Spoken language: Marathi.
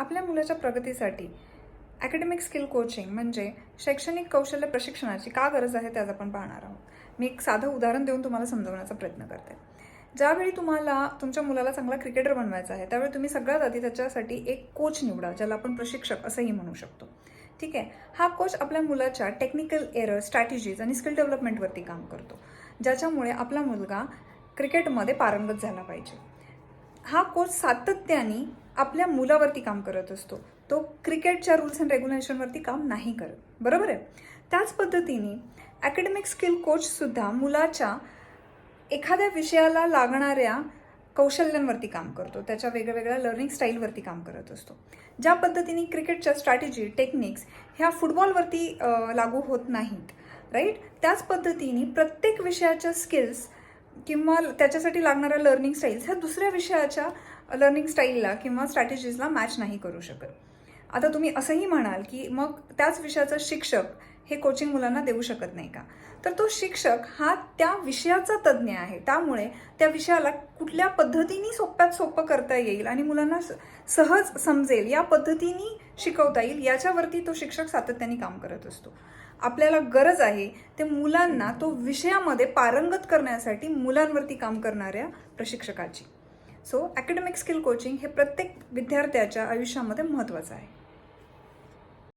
आपल्या मुलाच्या प्रगतीसाठी. ॲकॅडमिक स्किल कोचिंग म्हणजे शैक्षणिक कौशल्य प्रशिक्षणाची का गरज आहे त्याचं आपण पाहणार आहोत. मी एक साधं उदाहरण देऊन तुम्हाला समजवण्याचा प्रयत्न करते. ज्यावेळी तुम्हाला तुमच्या मुलाला चांगला क्रिकेटर बनवायचा आहे त्यावेळी तुम्ही सगळ्यात आधी त्याच्यासाठी एक कोच निवडा ज्याला आपण प्रशिक्षक असंही म्हणू शकतो. ठीक आहे? हा कोच आपल्या मुलाच्या टेक्निकल एरर स्ट्रॅटेजीज आणि स्किल डेव्हलपमेंटवरती काम करतो. ज्याच्यामुळे आपला मुलगा क्रिकेटमध्ये पारंगत झाला पाहिजे. हा कोच सातत्याने आपल्या मुलावरती काम करत असतो. तो क्रिकेटच्या रूल्स अँड रेग्युलेशनवरती काम नाही करत. बरोबर आहे? त्याच पद्धतीने अकॅडमिक स्किल कोचसुद्धा मुलाच्या एखाद्या विषयाला लागणाऱ्या कौशल्यांवरती काम करतो. त्याच्या वेगवेगळ्या लर्निंग स्टाईलवरती काम करत असतो. ज्या पद्धतीने क्रिकेटच्या स्ट्रॅटेजी टेक्निक्स ह्या फुटबॉलवरती लागू होत नाहीत राईट त्याच पद्धतीने प्रत्येक विषयाच्या स्किल्स किंवा त्याच्यासाठी लागणाऱ्या लर्निंग स्टाईल्स ह्या दुसऱ्या विषयाच्या लर्निंग स्टाईलला किंवा स्ट्रॅटेजीजला मॅच नाही करू शकत. आता तुम्ही असंही म्हणाल की मग त्याच विषयाचा शिक्षक हे कोचिंग मुलांना देऊ शकत नाही का? तर तो शिक्षक हा त्या विषयाचा तज्ज्ञ आहे. त्यामुळे त्या विषयाला कुठल्या पद्धतीने सोप्यात सोपं करता येईल आणि मुलांना स- सहज समजेल या पद्धतीने शिकवता येईल याच्यावरती तो शिक्षक सातत्याने काम करत असतो. आपल्याला गरज आहे ते मुलांना तो विषयामध्ये पारंगत करण्यासाठी मुलांवरती काम करणाऱ्या प्रशिक्षकाची. सो अकॅडमिक स्किल कोचिंग हे प्रत्येक विद्यार्थ्याच्या आयुष्यामध्ये महत्त्वाचं आहे.